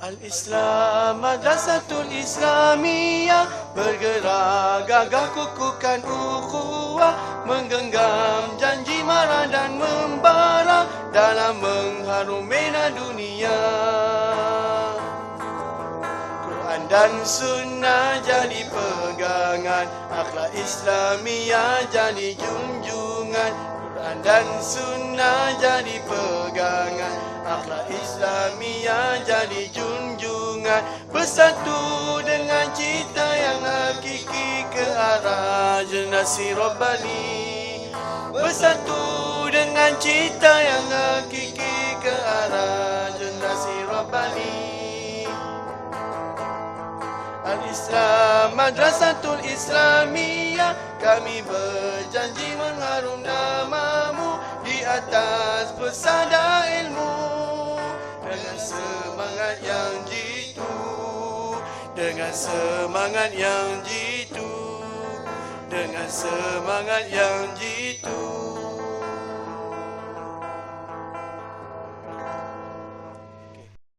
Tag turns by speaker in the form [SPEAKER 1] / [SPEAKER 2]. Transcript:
[SPEAKER 1] Al-Islam Madrasatul Islamiyah Bergerak gagah kukuhkan ukhuwah Menggenggam janji marah dan membara Dalam mengharum dunia dan sunnah jadi pegangan. Akhlak Islamiyah jadi junjungan. Quran dan sunnah jadi pegangan. Akhlak Islamiyah jadi junjungan. Bersatu dengan cita yang hakiki Ke arah generasi Rabbani. Bersatu dengan cita yang hakiki Al-Islam Madrasatul Islamiyah. Kami berjanji mengharum namamu Di atas pesada ilmu. Dengan semangat yang jitu Dengan semangat yang jitu Dengan semangat yang jitu